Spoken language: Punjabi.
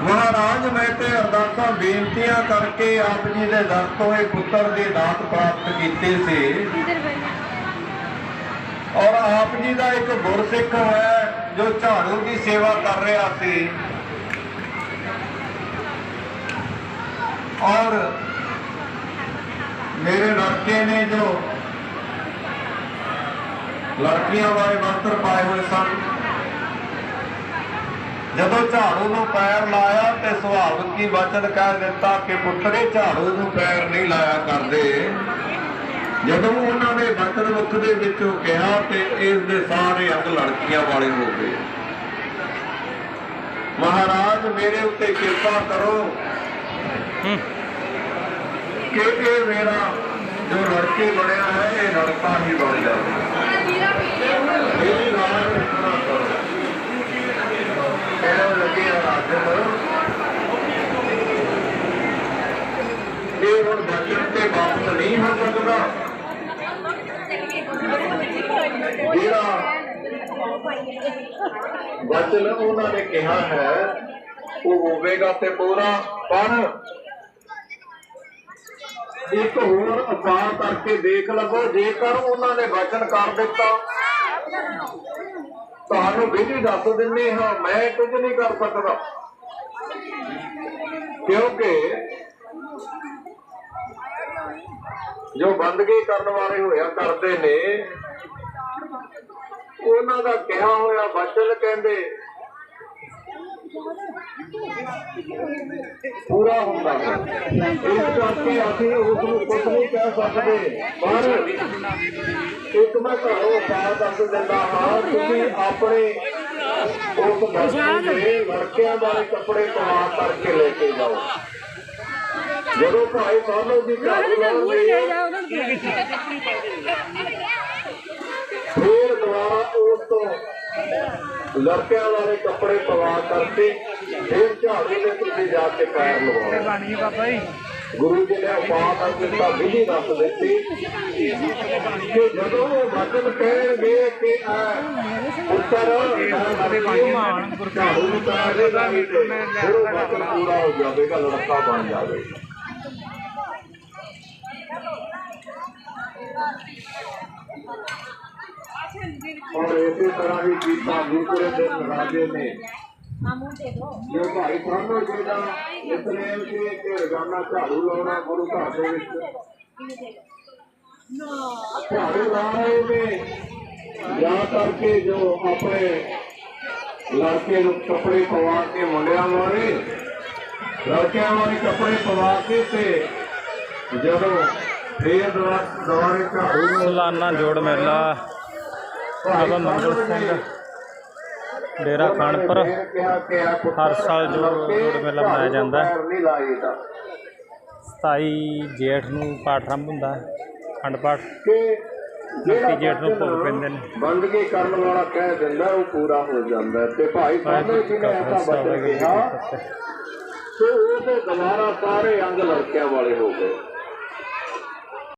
ਮਹਾਰਾਜ ਮੈਂ ਤੇ ਅਰਦਾਸਾਂ ਬੇਨਤੀਆਂ ਕਰਕੇ ਆਪ ਜੀ ਦੇ ਦਰ ਤੋਂ ਇਹ ਪੁੱਤਰ ਦੀ ਦਾਤ ਪ੍ਰਾਪਤ ਕੀਤੀ ਸੀ। ਔਰ ਆਪ ਜੀ ਦਾ ਇੱਕ ਗੁਰਸਿੱਖ ਹੋਇਆ ਜੋ ਝਾੜੂ ਦੀ ਸੇਵਾ ਕਰ ਰਿਹਾ ਸੀ। ਔਰ ਮੇਰੇ ਲੜਕੇ ਨੇ ਜੋ ਲੜਕੀਆਂ ਵਾਲੇ ਵਸਤਰ ਪਾਏ ਹੋਏ ਸਨ ਜਦੋਂ ਝਾੜੂ ਨੂੰ ਪੈਰ ਲਾਇਆ ਤੇ ਸੁਭਾਵਿਕ ਹੀ ਵਚਨ ਕਹਿ ਦਿੱਤਾ ਕਿ ਪੁੱਤਰੇ ਝਾੜੂ ਨੂੰ ਪੈਰ ਨਹੀਂ ਲਾਇਆ ਕਰਦੇ। ਜਦੋਂ ਉਹਨਾਂ ਨੇ ਵਚਨ ਮੁਖ ਦੇ ਵਿੱਚੋਂ ਕਿਹਾ ਤੇ ਇਸ ਦੇ ਸਾਰੇ ਅੰਗ ਲੜਕੀਆਂ ਵਾਲੇ ਹੋ ਗਏ। ਮਹਾਰਾਜ ਮੇਰੇ ਉੱਤੇ ਕਿਰਪਾ ਕਰੋ ਕਿ ਇਹ ਮੇਰਾ ਜੋ ਲੜਕੀ ਬਣਿਆ ਹੈ ਇਹ ਲੜਕਾ ਹੀ ਬਣ ਜਾਵੇ ਇਹ ਨਾਮ ਰੱਖਣਾ ਕਰੋ ਕਹਿਣ ਲੱਗੇ ਰਾਜਨ ਇਹ ਹੁਣ ਬਚਨ ਤੇ ਨਹੀਂ ਹੋ ਸਕਦਾ ਜਿਹੜਾ ਵਚਨ ਉਹਨਾਂ ਨੇ ਕਿਹਾ ਹੈ, ਉਹ ਹੋਵੇਗਾ ਤੇ ਪੂਰਾ, ਪਰ ਇੱਕ ਹੋਰ ਅਸਾਰ ਕਰਕੇ ਦੇਖ ਲਵੋ ਜੇਕਰ ਉਹਨਾਂ ਨੇ ਵਚਨ ਕਰ ਦਿੱਤਾ, ਤੁਹਾਨੂੰ ਵਿਧੀ ਦੱਸ ਦਿੰਦੇ ਹਾਂ, ਮੈਂ ਕੁਝ ਨਹੀਂ ਕਰ ਸਕਦਾ। ਕਿਉਂਕਿ ਜੋ ਬੰਦਗੀ ਕਰਨ ਵਾਲੇ ਹੋਇਆ ਕਰਦੇ ਨੇ, ਉਹਨਾਂ ਦਾ ਕਿਹਾ ਹੋਇਆ ਵਚਨ ਕਹਿੰਦੇ, ਪੂਰਾ ਹੁੰਦਾ ਹੈ। ਇਸ ਕਰਕੇ ਅਸੀਂ ਉਸ ਨੂੰ ਕੁਝ ਨਹੀਂ ਕਹਿ ਸਕਦੇ। ਪਰ ਇੱਕ ਮੈਂ ਤੁਹਾਨੂੰ ਸਾਹ ਦੱਸ ਦਿੰਦਾ ਹਾਂ, ਤੁਸੀਂ ਆਪਣੇ ਉਸ ਬੱਚੇ ਦੇ ਲੜਕਿਆਂ ਵਾਲੇ ਕੱਪੜੇ ਪਵਾ ਕਰਕੇ ਲੈ ਕੇ ਜਾਓ। ਜਦੋਂ ਭਾਈ ਸਾਹਿਬ ਦੀ ਲਾਉਂਦੇ ਫਿਰ ਦੁਬਾਰਾ ਉਸ ਤੋਂ ਲੜਕਿਆਂ ਵਾਲੇ ਕੱਪੜੇ ਪਵਾ ਕਰਕੇ ਫਿਰ ਝਾੜੂ ਦੇ ਤੁਸੀਂ ਜਾ ਕੇ ਪੈਰ ਲਵਾਓ ਬਾਣੀ ਬਾਬਾ ਜੀ। ਗੁਰੂ ਜੀ ਨੇ ਕਰ ਦਿੱਤਾ ਵਿਧੀ ਦੱਸ ਦਿੱਤੀ ਕਿ ਜਦੋਂ ਉਹ ਵਚਨ ਕਹਿਣਗੇ ਕਿ ਆ ਉੱਤਰ ਬਾਬੇ ਬਾਣੀ ਮਾਨ ਗੁਰੂ ਝਾੜੂ ਨੂੰ ਫਿਰ ਉਹ ਵਚਨ ਪੂਰਾ ਹੋ ਜਾਵੇਗਾ ਲੜਕਾ ਬਣ ਜਾਵੇਗਾ। ਔਰ ਇਸੇ ਤਰ੍ਹਾਂ ਹੀ ਕੀਤਾ ਦੂਸਰੇ ਦਿਨ ਰਾਜੇ ਨੇ ਜੋ ਭਾਈ ਸਾਹਿਬ ਜੀ ਦਾ ਇਤਨੇਮ ਸੀ ਕਿ ਰੋਜ਼ਾਨਾ ਝਾੜੂ ਲਾਉਣਾ ਗੁਰੂ ਘਰ ਦੇ ਵਿੱਚ ਝਾੜੂ ਲਾ ਰਹੇ ਨੇ ਜਾ ਕਰਕੇ ਜੋ ਆਪਣੇ ਲੜਕੇ ਨੂੰ ਕੱਪੜੇ ਪਵਾ ਕੇ ਮੁੰਡਿਆਂ ਵਾਲੇ ਲੜਕਿਆਂ ਵਾਲੇ ਕੱਪੜੇ ਪਵਾ ਕੇ ਤੇ ਜਦੋਂ ਫੇਰ ਦੁਆਰੇ ਸਾਲਾਨਾ ਜੋੜ ਮੇਲਾ। ਬਾਬਾ ਮੰਗਲ ਸਿੰਘ ਡੇਰਾ ਖਾਨਪੁਰ। ਹਰ ਸਾਲ ਜੋੜ ਮੇਲਾ ਮਨਾਇਆ ਜਾਂਦਾ। ਹੈ। ਨਹੀਂ ਲਾਏਗਾ 27 ਜੇਠ ਨੂੰ ਪਾਠ ਆਰੰਭ ਹੁੰਦਾ ਹੈ ਖੰਡ ਪਾਠ। ਜਿਹੜਾ ਜੇਠ ਨੂੰ ਭੋਗ ਪੈਂਦੇ ਨੇ। ਬੰਦਗੀ ਕਰਨ ਵਾਲਾ ਕਹਿ ਦਿੰਦਾ ਉਹ ਪੂਰਾ ਹੋ ਜਾਂਦਾ। ਤੇ ਭਾਈ ਸਾਹਿਬ ਜੀ ਨੇ ਐਸਾ ਬਚਨ ਕਿਹਾ ਫਤਿਹ। ਤੇ ਉਹਦੇ ਦੁਬਾਰਾ ਸਾਰੇ ਅੰਗ ਲੜਕਿਆਂ ਵਾਲੇ ਹੋ ਗਏ।